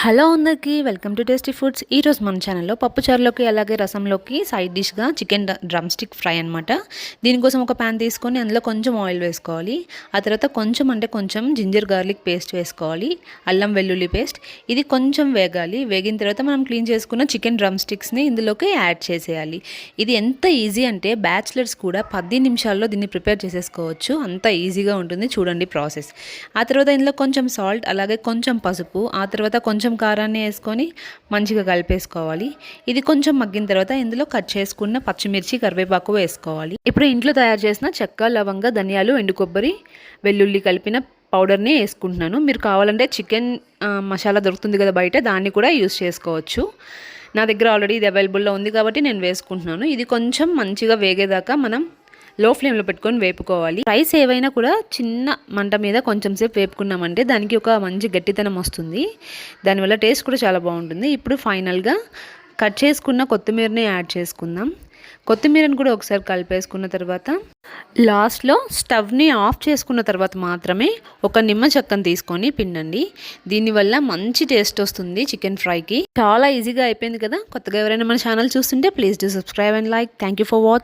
Hello అందరికీ welcome to tasty foods. ఈరోజు మన ఛానల్లో పప్పుచారులోకి అలాగే రసంలోకి సైడ్ డిష్గా చికెన్ డ్రమ్ స్టిక్ ఫ్రై అనమాట దీనికోసం ఒక ప్యాన్ తీసుకొని అందులో కొంచెం ఆయిల్ వేసుకోవాలి. ఆ తర్వాత కొంచెం అంటే కొంచెం జింజర్ గార్లిక్ పేస్ట్ వేసుకోవాలి. అల్లం వెల్లుల్లి పేస్ట్. ఇది కొంచెం వేగాలి. వేగిన తర్వాత మనం క్లీన్ చేసుకున్న చికెన్ డ్రమ్ స్టిక్స్ని ఇందులోకి యాడ్ చేసేయాలి. ఇది ఎంత ఈజీ అంటే బ్యాచిలర్స్ కూడా పది నిమిషాల్లో దీన్ని ప్రిపేర్ చేసేసుకోవచ్చు. అంత ఈజీగా ఉంటుంది చూడండి ప్రాసెస్. ఆ తర్వాత ఇందులో కొంచెం సాల్ట్ అలాగే కొంచెం పసుపు ఆ తర్వాత కొంచెం కొంచెం కారాన్ని వేసుకొని మంచిగా కలిపేసుకోవాలి. ఇది కొంచెం మగ్గిన తర్వాత ఇందులో కట్ చేసుకున్న పచ్చిమిర్చి కరివేపాకు వేసుకోవాలి. ఇప్పుడు ఇంట్లో తయారు చేసిన చెక్క లవంగ ధనియాలు ఎండు కొబ్బరి వెల్లుల్లి కలిపిన పౌడర్ని వేసుకుంటున్నాను. మీరు కావాలంటే చికెన్ మసాలా దొరుకుతుంది కదా బయట దాన్ని కూడా యూస్ చేసుకోవచ్చు. నా దగ్గర ఆల్రెడీ ఇది అవైలబుల్లో ఉంది కాబట్టి నేను వేసుకుంటున్నాను. ఇది కొంచెం మంచిగా వేగేదాకా మనం లో ఫ్లేమ్లో పెట్టుకొని వేపుకోవాలి. రైస్ ఏవైనా కూడా చిన్న మంట మీద కొంచెం సేపు వేపుకున్నామంటే దానికి ఒక మంచి గట్టితనం వస్తుంది. దానివల్ల టేస్ట్ కూడా చాలా బాగుంటుంది. ఇప్పుడు ఫైనల్గా కట్ చేసుకున్న కొత్తిమీరని యాడ్ చేసుకుందాం. కొత్తిమీరని కూడా ఒకసారి కలిపేసుకున్న తర్వాత లాస్ట్లో స్టవ్ని ఆఫ్ చేసుకున్న తర్వాత మాత్రమే ఒక నిమ్మ చెక్కను తీసుకొని పిండండి. దీనివల్ల మంచి టేస్ట్ వస్తుంది చికెన్ ఫ్రైకి. చాలా ఈజీగా అయిపోయింది కదా? కొత్తగా ఎవరైనా మన ఛానల్ చూస్తుంటే please do subscribe and like. Thank you for watch.